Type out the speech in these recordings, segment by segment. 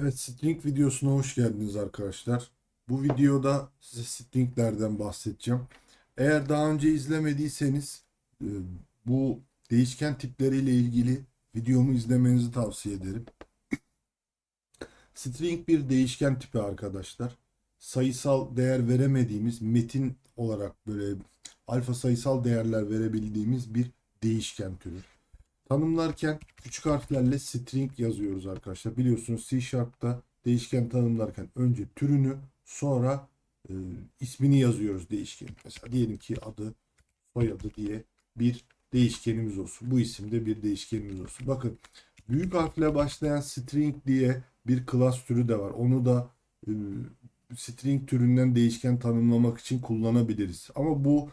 Evet, string videosuna hoş geldiniz arkadaşlar. Bu videoda size stringlerden bahsedeceğim. Eğer daha önce izlemediyseniz e, bu değişken tipleriyle ilgili videomu izlemenizi tavsiye ederim. String bir değişken tipi arkadaşlar. Sayısal değer veremediğimiz metin olarak böyle alfa sayısal değerler verebildiğimiz bir değişken türü. Tanımlarken küçük harflerle string yazıyoruz arkadaşlar. Biliyorsunuz C Sharp'ta değişken tanımlarken önce türünü sonra e, ismini yazıyoruz değişken. Mesela diyelim ki adı soyadı diye bir değişkenimiz olsun. Bu isimde bir değişkenimiz olsun. Bakın büyük harfle başlayan string diye bir class türü de var. Onu da e, string türünden değişken tanımlamak için kullanabiliriz. Ama bu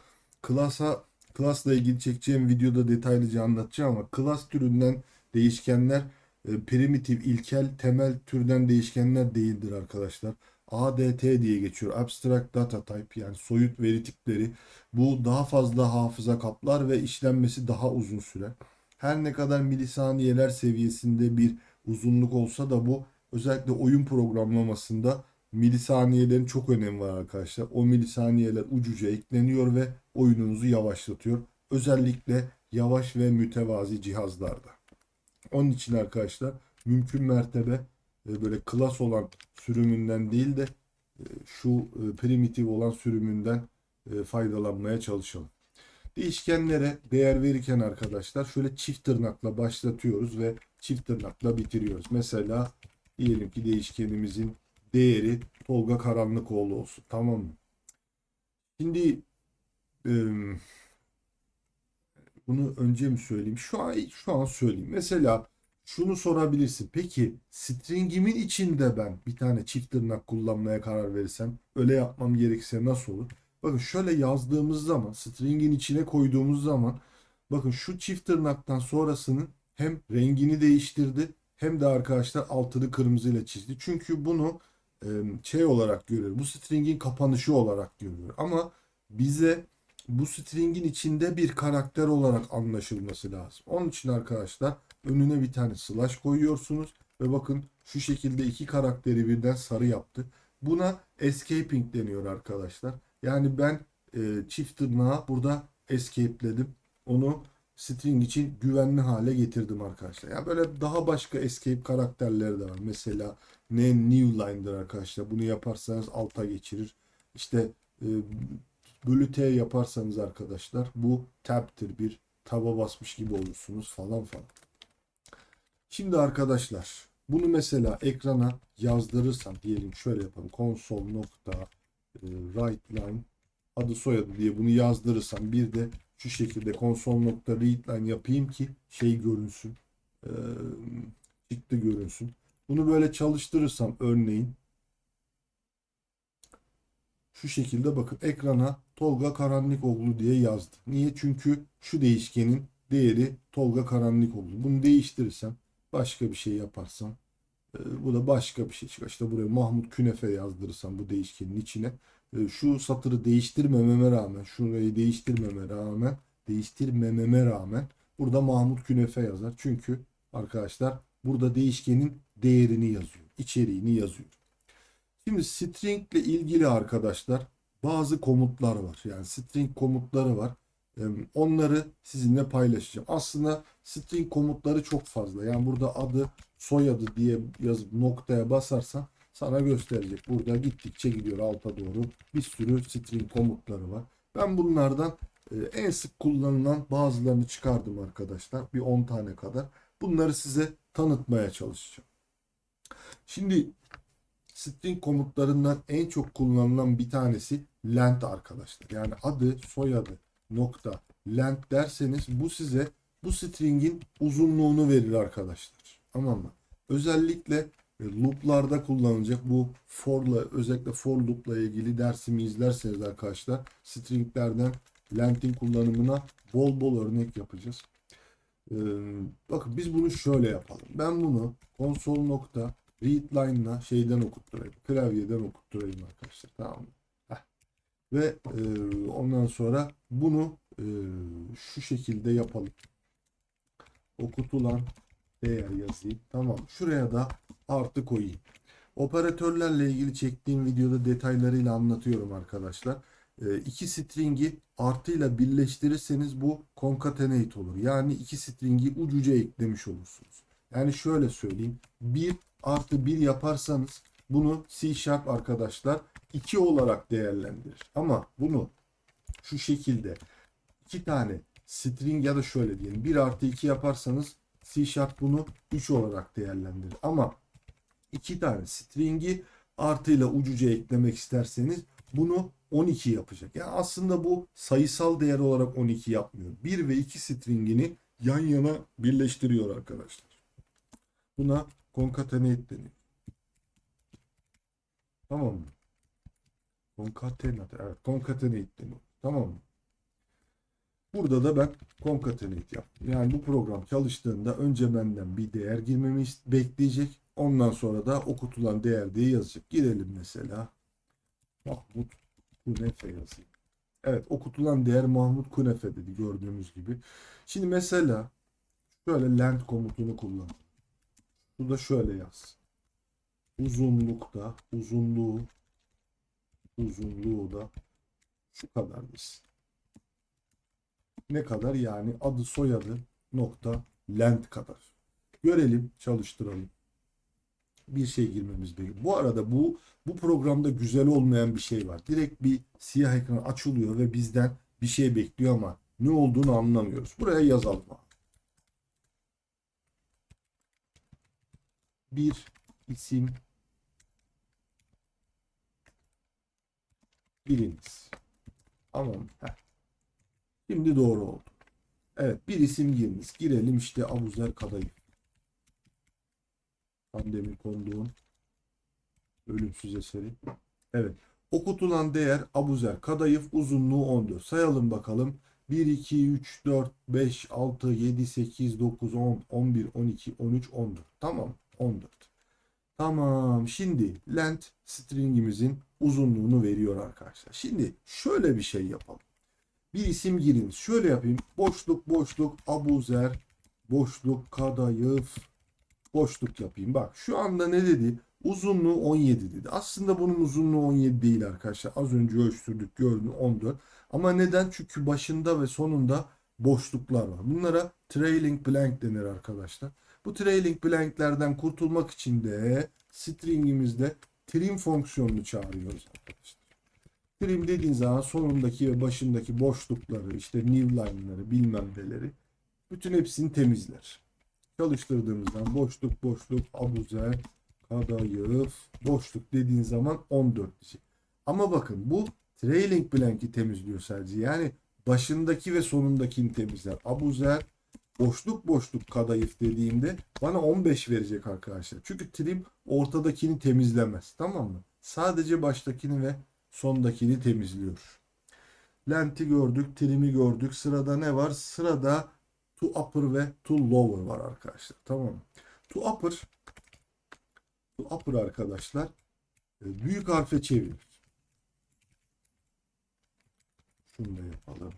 class'a Class'la ilgili çekeceğim videoda detaylıca anlatacağım ama class türünden değişkenler e, primitif, ilkel, temel türden değişkenler değildir arkadaşlar. ADT diye geçiyor. Abstract Data Type yani soyut veri tipleri. Bu daha fazla hafıza kaplar ve işlenmesi daha uzun sürer. Her ne kadar milisaniyeler seviyesinde bir uzunluk olsa da bu özellikle oyun programlamasında milisaniyelerin çok önemi var arkadaşlar. O milisaniyeler ucuca ekleniyor ve oyununuzu yavaşlatıyor. Özellikle yavaş ve mütevazi cihazlarda. Onun için arkadaşlar mümkün mertebe e, böyle klas olan sürümünden değil de e, şu e, primitif olan sürümünden faydalanmaya çalışalım. Değişkenlere değer verirken arkadaşlar şöyle çift tırnakla başlatıyoruz ve çift tırnakla bitiriyoruz. Mesela diyelim ki değişkenimizin değeri Tolga Karanlıkoğlu olsun. Tamam mı? Şimdi bunu önce mi söyleyeyim? Şu an şu an söyleyeyim. Mesela şunu sorabilirsin. Peki stringimin içinde ben bir tane çift tırnak kullanmaya karar verirsem öyle yapmam gerekirse nasıl olur? Bakın şöyle yazdığımız zaman stringin içine koyduğumuz zaman bakın şu çift tırnaktan sonrasının hem rengini değiştirdi hem de arkadaşlar altını kırmızıyla çizdi. Çünkü bunu şey olarak görüyor. Bu stringin kapanışı olarak görüyor. Ama bize bu stringin içinde bir karakter olarak anlaşılması lazım. Onun için arkadaşlar önüne bir tane slash koyuyorsunuz ve bakın şu şekilde iki karakteri birden sarı yaptı. Buna escaping deniyor arkadaşlar. Yani ben e, çift tırnağı burada escapeledim. Onu string için güvenli hale getirdim arkadaşlar. Yani böyle daha başka escape karakterleri de var. Mesela ne new line'dır arkadaşlar. Bunu yaparsanız alta geçirir. İşte e, bölü t yaparsanız arkadaşlar bu tab'tir. Bir taba basmış gibi olursunuz falan falan. Şimdi arkadaşlar bunu mesela ekrana yazdırırsam diyelim şöyle yapalım. Console nokta e, write line adı soyadı diye bunu yazdırırsam bir de şu şekilde console.readline yapayım ki şey görünsün. E, çıktı görünsün. Bunu böyle çalıştırırsam örneğin şu şekilde bakın ekrana Tolga Karanlıkoğlu diye yazdı. Niye? Çünkü şu değişkenin değeri Tolga Karanlıkoğlu. Bunu değiştirirsem başka bir şey yaparsam e, bu da başka bir şey çıkar. İşte buraya Mahmut Künefe yazdırırsam bu değişkenin içine e, şu satırı değiştirmememe rağmen şurayı değiştirmeme rağmen değiştirmememe rağmen burada Mahmut Künefe yazar. Çünkü arkadaşlar burada değişkenin değerini yazıyor. içeriğini yazıyor. Şimdi string ile ilgili arkadaşlar bazı komutlar var. Yani string komutları var. Onları sizinle paylaşacağım. Aslında string komutları çok fazla. Yani burada adı, soyadı diye yazıp noktaya basarsan sana gösterecek. Burada gittikçe gidiyor alta doğru. Bir sürü string komutları var. Ben bunlardan e, en sık kullanılan bazılarını çıkardım arkadaşlar. Bir 10 tane kadar. Bunları size tanıtmaya çalışacağım. Şimdi string komutlarından en çok kullanılan bir tanesi length arkadaşlar. Yani adı, soyadı, nokta, length derseniz bu size bu stringin uzunluğunu verir arkadaşlar. Tamam mı? Özellikle loop'larda kullanılacak bu for'la özellikle for loop'la ilgili dersimi izlerseniz arkadaşlar stringlerden length'in kullanımına bol bol örnek yapacağız. Ee, bakın biz bunu şöyle yapalım. Ben bunu konsol nokta readline'la şeyden okutturayım. Klavyeden okutturayım arkadaşlar. Tamam mı? Heh. Ve e, ondan sonra bunu e, şu şekilde yapalım. Okutulan değer yazayım. Tamam. Şuraya da artı koyayım. Operatörlerle ilgili çektiğim videoda detaylarıyla anlatıyorum arkadaşlar. E, iki stringi artıyla birleştirirseniz bu concatenate olur. Yani iki stringi ucuca eklemiş olursunuz. Yani şöyle söyleyeyim. 1 artı 1 yaparsanız bunu C Sharp arkadaşlar 2 olarak değerlendirir. Ama bunu şu şekilde iki tane string ya da şöyle diyelim 1 artı 2 yaparsanız C Sharp bunu 3 olarak değerlendirir. Ama iki tane stringi artıyla ucuca eklemek isterseniz bunu 12 yapacak. Yani aslında bu sayısal değer olarak 12 yapmıyor. 1 ve 2 stringini yan yana birleştiriyor arkadaşlar. Buna concatenate deniyor. Tamam mı? Concatenate. Evet, concatenate deniyor. Tamam mı? Burada da ben concatenate yaptım. Yani bu program çalıştığında önce benden bir değer girmemi bekleyecek. Ondan sonra da okutulan değer diye yazacak. Girelim mesela. Mahmut Kunefe yazayım. Evet okutulan değer Mahmut Kunefe dedi gördüğünüz gibi. Şimdi mesela şöyle length komutunu kullan. Bu da şöyle yaz. Uzunlukta uzunluğu uzunluğu da şu kadar desin. Ne kadar yani adı soyadı nokta length kadar. Görelim çalıştıralım. Bir şey girmemiz gerekiyor. Bu arada bu bu programda güzel olmayan bir şey var. Direkt bir siyah ekran açılıyor ve bizden bir şey bekliyor ama ne olduğunu anlamıyoruz. Buraya yazalım abi. Bir isim giriniz. Tamam. Heh. Şimdi doğru oldu. Evet bir isim giriniz. Girelim işte Abuzer Kadayıf. Pandemi konduğum ölümsüz eseri. Evet. Okutulan değer Abuzer Kadayıf uzunluğu 14. Sayalım bakalım. 1, 2, 3, 4, 5, 6, 7, 8, 9, 10, 11, 12, 13, 14. Tamam. 14. Tamam. Şimdi length stringimizin uzunluğunu veriyor arkadaşlar. Şimdi şöyle bir şey yapalım. Bir isim girin. Şöyle yapayım. Boşluk boşluk Abuzer boşluk Kadayıf boşluk yapayım. Bak şu anda ne dedi? Uzunluğu 17 dedi. Aslında bunun uzunluğu 17 değil arkadaşlar. Az önce ölçtürdük gördün 14. Ama neden? Çünkü başında ve sonunda boşluklar var. Bunlara trailing blank denir arkadaşlar. Bu trailing blanklerden kurtulmak için de stringimizde trim fonksiyonunu çağırıyoruz arkadaşlar. Trim dediğin zaman sonundaki ve başındaki boşlukları, işte newline'ları, bilmem neleri bütün hepsini temizler. Çalıştırdığımızdan boşluk boşluk abuzer kadayıf boşluk dediğin zaman 14 diyecek. Ama bakın bu trailing blank'i temizliyor sadece. Yani başındaki ve sonundakini temizler. Abuzer boşluk boşluk kadayıf dediğimde bana 15 verecek arkadaşlar. Çünkü trim ortadakini temizlemez. Tamam mı? Sadece baştakini ve sondakini temizliyor. Lenti gördük, trim'i gördük. Sırada ne var? Sırada to upper ve to lower var arkadaşlar. Tamam mı? To upper to upper arkadaşlar e, büyük harfe çevirir. Şunu da yapalım.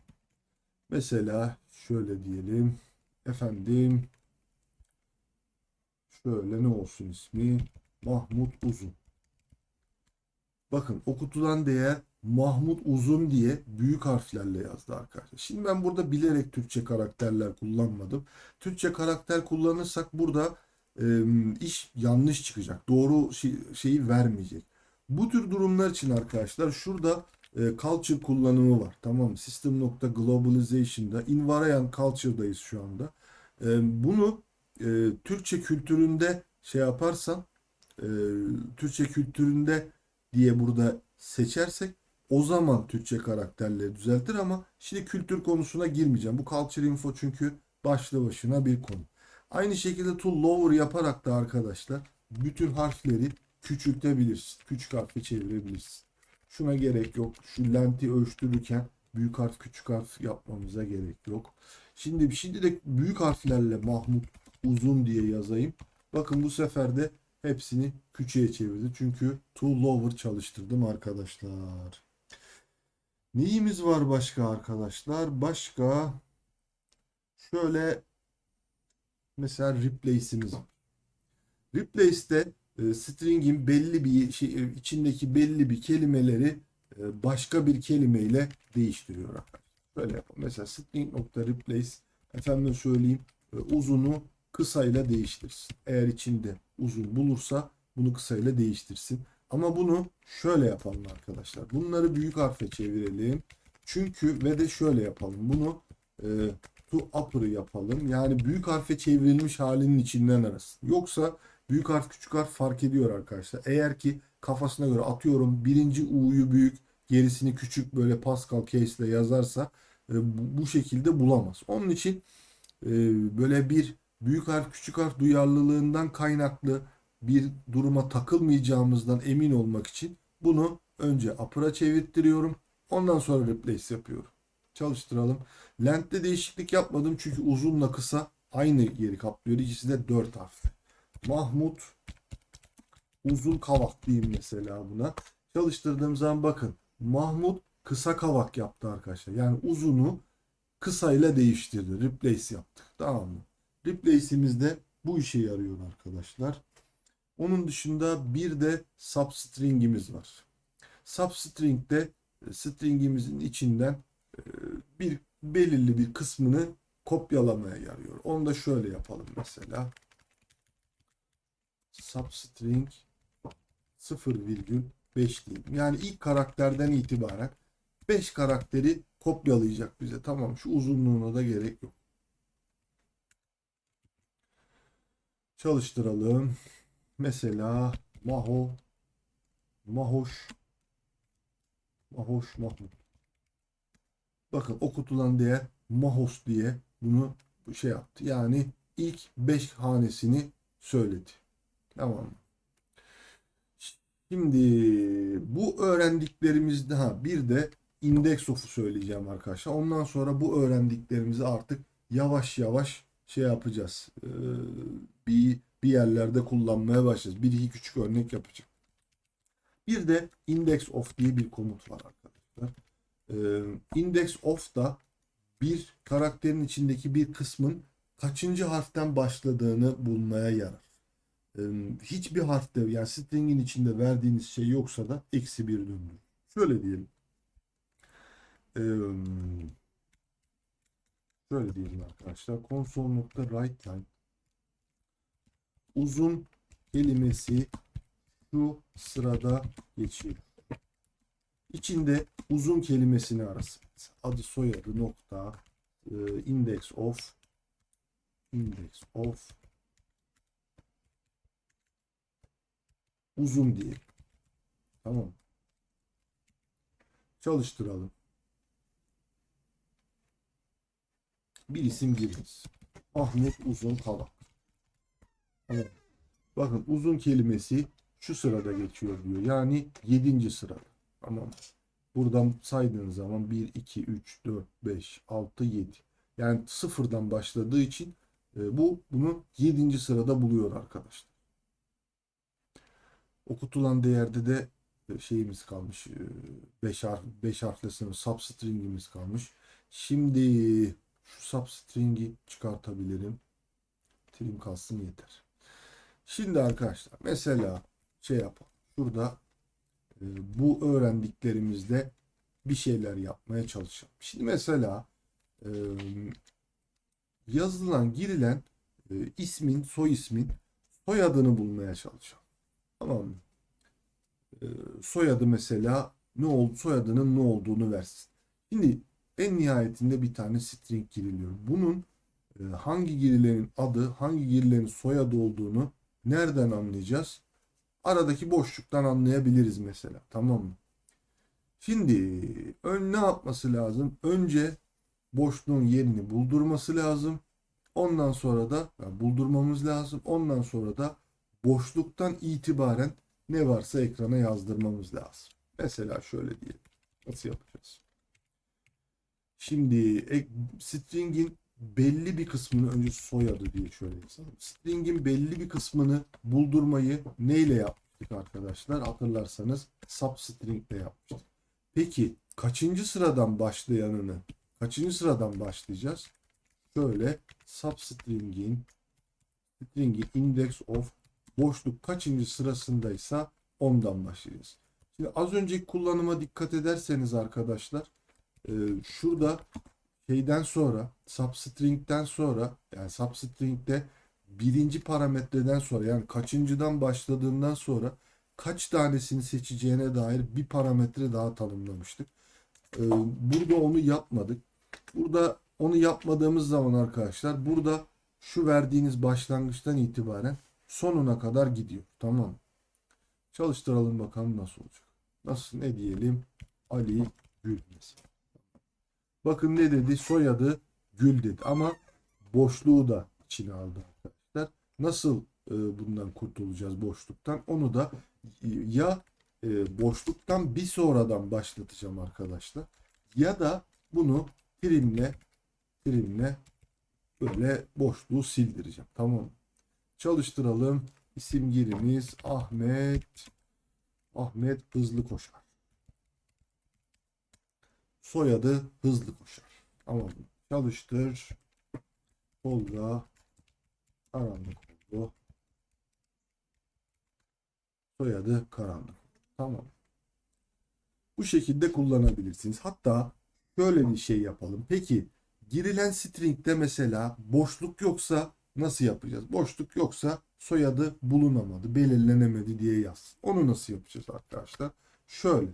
Mesela şöyle diyelim. Efendim şöyle ne olsun ismi? Mahmut Uzun. Bakın okutulan değer Mahmut Uzun diye büyük harflerle yazdı arkadaşlar. Şimdi ben burada bilerek Türkçe karakterler kullanmadım. Türkçe karakter kullanırsak burada e, iş yanlış çıkacak. Doğru şey- şeyi vermeyecek. Bu tür durumlar için arkadaşlar şurada culture kullanımı var. Tamam mı? System.globalization'da invariant culture'dayız şu anda. E, bunu e, Türkçe kültüründe şey yaparsan e, Türkçe kültüründe diye burada seçersek o zaman Türkçe karakterleri düzeltir ama şimdi kültür konusuna girmeyeceğim. Bu culture info çünkü başlı başına bir konu. Aynı şekilde to lower yaparak da arkadaşlar bütün harfleri küçültebilirsin. Küçük harfi çevirebilirsin. Şuna gerek yok. Şu lenti ölçtürürken büyük harf küçük harf yapmamıza gerek yok. Şimdi şimdi de büyük harflerle Mahmut uzun diye yazayım. Bakın bu sefer de hepsini küçüğe çevirdi. Çünkü to lower çalıştırdım arkadaşlar. Neyimiz var başka arkadaşlar? Başka şöyle mesela replace'imiz var. E, string'in belli bir şey, e, içindeki belli bir kelimeleri e, başka bir kelimeyle değiştiriyor arkadaşlar. Böyle yapalım. Mesela string.replace efendim söyleyeyim e, uzunu kısayla değiştirsin. Eğer içinde uzun bulursa bunu kısayla değiştirsin. Ama bunu şöyle yapalım arkadaşlar. Bunları büyük harfe çevirelim. Çünkü ve de şöyle yapalım. Bunu e, to upper yapalım. Yani büyük harfe çevrilmiş halinin içinden arasın. Yoksa büyük harf küçük harf fark ediyor arkadaşlar. Eğer ki kafasına göre atıyorum birinci U'yu büyük gerisini küçük böyle Pascal case ile yazarsa e, bu, şekilde bulamaz. Onun için e, böyle bir büyük harf küçük harf duyarlılığından kaynaklı bir duruma takılmayacağımızdan emin olmak için bunu önce upper'a çevirttiriyorum. Ondan sonra replace yapıyorum. Çalıştıralım. Length'te değişiklik yapmadım çünkü uzunla kısa aynı yeri kaplıyor. İkisi de 4 harf. Mahmut uzun kavak diyeyim mesela buna. Çalıştırdığım zaman bakın Mahmut kısa kavak yaptı arkadaşlar. Yani uzunu kısayla değiştirdi. Replace yaptık. Tamam mı? Replace'imizde bu işe yarıyor arkadaşlar. Onun dışında bir de substring'imiz var. Substring'de e, string'imizin içinden e, bir belirli bir kısmını kopyalamaya yarıyor. Onu da şöyle yapalım mesela. Substring 0,5 diyeyim. Yani ilk karakterden itibaren 5 karakteri kopyalayacak bize. Tamam şu uzunluğuna da gerek yok. Çalıştıralım. Mesela Maho Mahoş Mahoş Mahmut. Bakın okutulan değer Mahos diye bunu şey yaptı. Yani ilk 5 hanesini söyledi. Tamam? Şimdi bu öğrendiklerimizde ha bir de index of'u söyleyeceğim arkadaşlar. Ondan sonra bu öğrendiklerimizi artık yavaş yavaş şey yapacağız. Ee, bir bir yerlerde kullanmaya başlayacağız. Bir iki küçük örnek yapacağım. Bir de index of diye bir komut var arkadaşlar. Ee, index of da bir karakterin içindeki bir kısmın kaçıncı harften başladığını bulmaya yarar. Hiçbir harfte yani string'in içinde verdiğiniz şey yoksa da eksi bir döndürür. Şöyle diyelim. Şöyle diyelim arkadaşlar. console.writeTime uzun kelimesi şu sırada geçiyor. İçinde uzun kelimesini arasın. Adı soyadı nokta e, index of index of uzun diye. Tamam. Çalıştıralım. Bir isim giriniz. Ahmet Uzun Kavak. Evet. Bakın uzun kelimesi şu sırada geçiyor diyor. Yani 7. sırada. Tamam. Buradan saydığınız zaman 1, 2, 3, 4, 5, 6, 7. Yani sıfırdan başladığı için e, bu bunu 7. sırada buluyor arkadaşlar. Okutulan değerde de e, şeyimiz kalmış. 5 harf 5 harfli sınıf substring'imiz kalmış. Şimdi şu substring'i çıkartabilirim. Trim kalsın yeter. Şimdi arkadaşlar mesela şey yapalım. Şurada e, bu öğrendiklerimizle bir şeyler yapmaya çalışalım. Şimdi mesela e, yazılan girilen e, ismin soy ismin soyadını bulmaya çalışalım. Tamam mı? E, soyadı mesela ne oldu soyadının ne olduğunu versin. Şimdi en nihayetinde bir tane string giriliyor. Bunun e, hangi girilerin adı, hangi girilerin soyadı olduğunu nereden anlayacağız? Aradaki boşluktan anlayabiliriz mesela. Tamam mı? Şimdi ön ne yapması lazım? Önce boşluğun yerini buldurması lazım. Ondan sonra da yani buldurmamız lazım. Ondan sonra da boşluktan itibaren ne varsa ekrana yazdırmamız lazım. Mesela şöyle diyelim. Nasıl yapacağız? Şimdi string'in belli bir kısmını önce soyadı diye şöyle yazalım. String'in belli bir kısmını buldurmayı neyle yapmıştık arkadaşlar? Hatırlarsanız substring ile yapmıştık. Peki kaçıncı sıradan başlayanını kaçıncı sıradan başlayacağız? Şöyle substring'in string'in index of boşluk kaçıncı sırasındaysa ondan başlayacağız. Şimdi az önceki kullanıma dikkat ederseniz arkadaşlar e, şurada şeyden sonra substring'den sonra yani substring'de birinci parametreden sonra yani kaçıncıdan başladığından sonra kaç tanesini seçeceğine dair bir parametre daha tanımlamıştık. Ee, burada onu yapmadık. Burada onu yapmadığımız zaman arkadaşlar burada şu verdiğiniz başlangıçtan itibaren sonuna kadar gidiyor. Tamam. Çalıştıralım bakalım nasıl olacak. Nasıl ne diyelim? Ali Gül mesela. Bakın ne dedi? Soyadı Gül dedi ama boşluğu da içine aldı arkadaşlar. Nasıl e, bundan kurtulacağız boşluktan? Onu da ya e, boşluktan bir sonradan başlatacağım arkadaşlar. Ya da bunu primle primle böyle boşluğu sildireceğim. Tamam mı? Çalıştıralım. İsim girimiz Ahmet Ahmet Hızlı Koşar. Soyadı Hızlı Koşar. Tamam? Çalıştır. Tolga Karanlık oldu. Soyadı Karanlık. Tamam. Bu şekilde kullanabilirsiniz. Hatta şöyle bir şey yapalım. Peki girilen string'de mesela boşluk yoksa nasıl yapacağız? Boşluk yoksa soyadı bulunamadı, belirlenemedi diye yaz. Onu nasıl yapacağız arkadaşlar? Şöyle.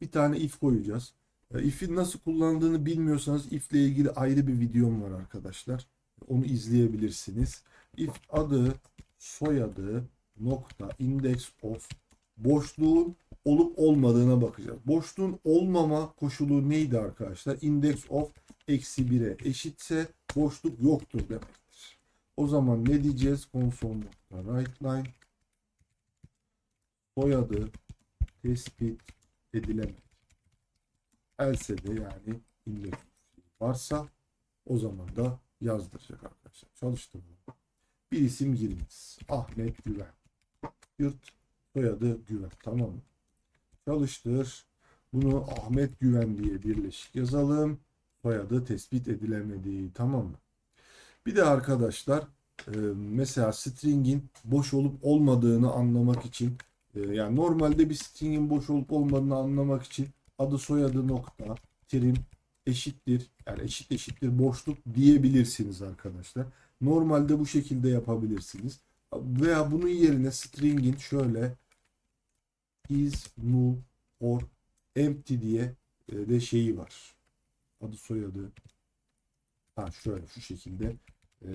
Bir tane if koyacağız. E, If'in nasıl kullanıldığını bilmiyorsanız if ile ilgili ayrı bir videom var arkadaşlar. Onu izleyebilirsiniz. If adı, soyadı, nokta, index of boşluğun olup olmadığına bakacağız. Boşluğun olmama koşulu neydi arkadaşlar? Index of eksi 1'e eşitse boşluk yoktur demektir. O zaman ne diyeceğiz? Console nokta writeline soyadı tespit edilemez. Else de yani index varsa o zaman da yazdıracak arkadaşlar. Çalıştıralım. Bir isim giriniz. Ahmet Güven. Yurt soyadı Güven. Tamam mı? Çalıştır. Bunu Ahmet Güven diye birleşik yazalım. Soyadı tespit edilemedi. Tamam mı? Bir de arkadaşlar e, mesela string'in boş olup olmadığını anlamak için e, yani normalde bir string'in boş olup olmadığını anlamak için adı soyadı nokta trim eşittir yani eşit eşittir boşluk diyebilirsiniz arkadaşlar. Normalde bu şekilde yapabilirsiniz. Veya bunun yerine string'in şöyle is null or empty diye e, de şeyi var. Adı soyadı. Ha şöyle şu şekilde e,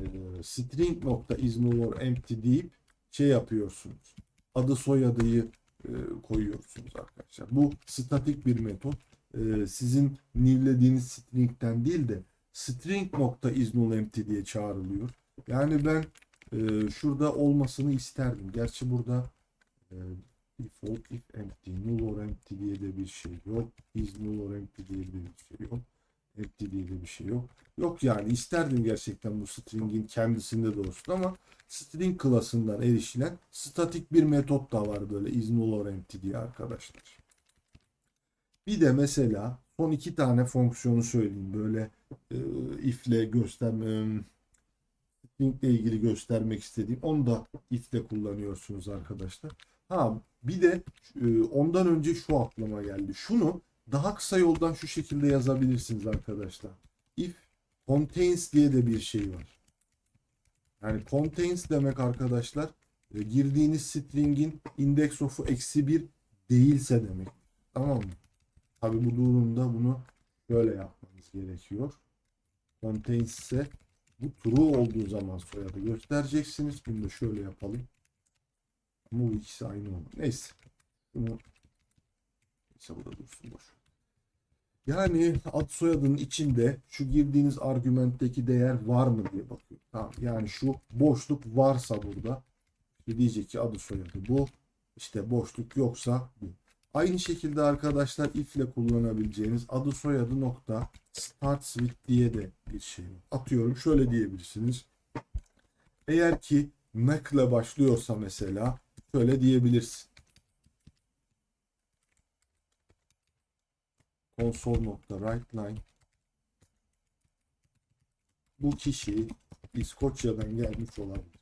string nokta is null or empty deyip şey yapıyorsunuz. Adı soyadıyı e, koyuyorsunuz arkadaşlar. Bu statik bir metot. E, sizin newlediğiniz string'den değil de string nokta empty diye çağrılıyor. Yani ben e, şurada olmasını isterdim. Gerçi burada e, default if empty, null or empty diye de bir şey yok. Is null or empty diye de bir şey yok. Empty diye bir şey yok. Yok yani isterdim gerçekten bu string'in kendisinde de olsun ama string klasından erişilen statik bir metot da var böyle is or empty diye arkadaşlar. Bir de mesela son iki tane fonksiyonu söyleyeyim böyle e, if'le gösterme string ile ilgili göstermek istediğim. Onu da if'te kullanıyorsunuz arkadaşlar. Ha bir de e, ondan önce şu aklıma geldi. Şunu daha kısa yoldan şu şekilde yazabilirsiniz arkadaşlar. If contains diye de bir şey var. Yani contains demek arkadaşlar e, girdiğiniz string'in index of'u eksi bir değilse demek. Tamam mı? Tabi bu durumda bunu böyle yapmanız gerekiyor. Contains ise bu true olduğu zaman soyadı göstereceksiniz. Bunu da şöyle yapalım. Ama bu ikisi aynı oldu. Neyse. Bunu neyse burada dursun boş. Yani ad soyadının içinde şu girdiğiniz argümentteki değer var mı diye bakıyor. Tamam. Yani şu boşluk varsa burada diyecek ki adı soyadı bu. İşte boşluk yoksa bu. Aynı şekilde arkadaşlar if ile kullanabileceğiniz adı soyadı nokta starts with diye de bir şey. Atıyorum şöyle diyebilirsiniz. Eğer ki Mac ile başlıyorsa mesela şöyle diyebilirsin. Console nokta writeline bu kişi İskoçya'dan gelmiş olabilir.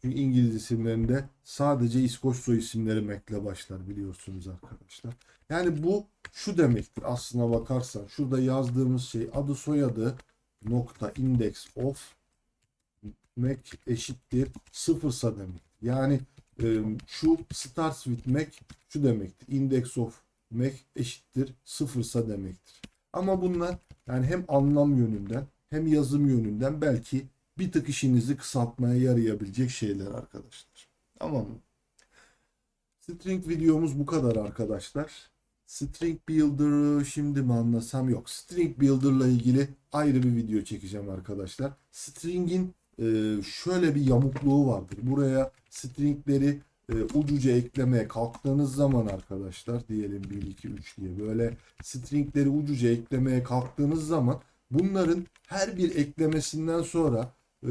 Çünkü İngiliz isimlerinde sadece İskoç soy isimleri Mac'le başlar biliyorsunuz arkadaşlar. Yani bu şu demektir aslına bakarsan. Şurada yazdığımız şey adı soyadı nokta index of Mac eşittir sıfırsa demek. Yani e, şu starts with Mac şu demektir. Index of Mac eşittir sıfırsa demektir. Ama bunlar yani hem anlam yönünden hem yazım yönünden belki bir tık işinizi kısaltmaya yarayabilecek şeyler arkadaşlar. Tamam mı? String videomuz bu kadar arkadaşlar. String Builder'ı şimdi mi anlasam yok. String Builder'la ilgili ayrı bir video çekeceğim arkadaşlar. String'in şöyle bir yamukluğu vardır. Buraya stringleri e, ucuca eklemeye kalktığınız zaman arkadaşlar diyelim 1 2 3 diye böyle stringleri ucuca eklemeye kalktığınız zaman bunların her bir eklemesinden sonra e,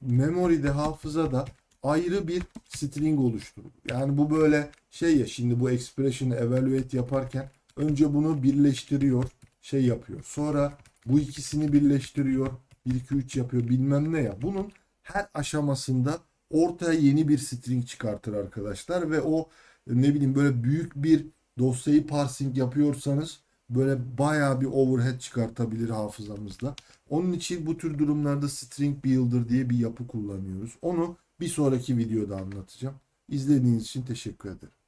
memory'de hafızada ayrı bir string oluşturur. Yani bu böyle şey ya şimdi bu expression'ı evaluate yaparken önce bunu birleştiriyor, şey yapıyor. Sonra bu ikisini birleştiriyor, 1 2 3 yapıyor bilmem ne ya. Bunun her aşamasında ortaya yeni bir string çıkartır arkadaşlar ve o ne bileyim böyle büyük bir dosyayı parsing yapıyorsanız böyle bayağı bir overhead çıkartabilir hafızamızda. Onun için bu tür durumlarda string builder diye bir yapı kullanıyoruz. Onu bir sonraki videoda anlatacağım. İzlediğiniz için teşekkür ederim.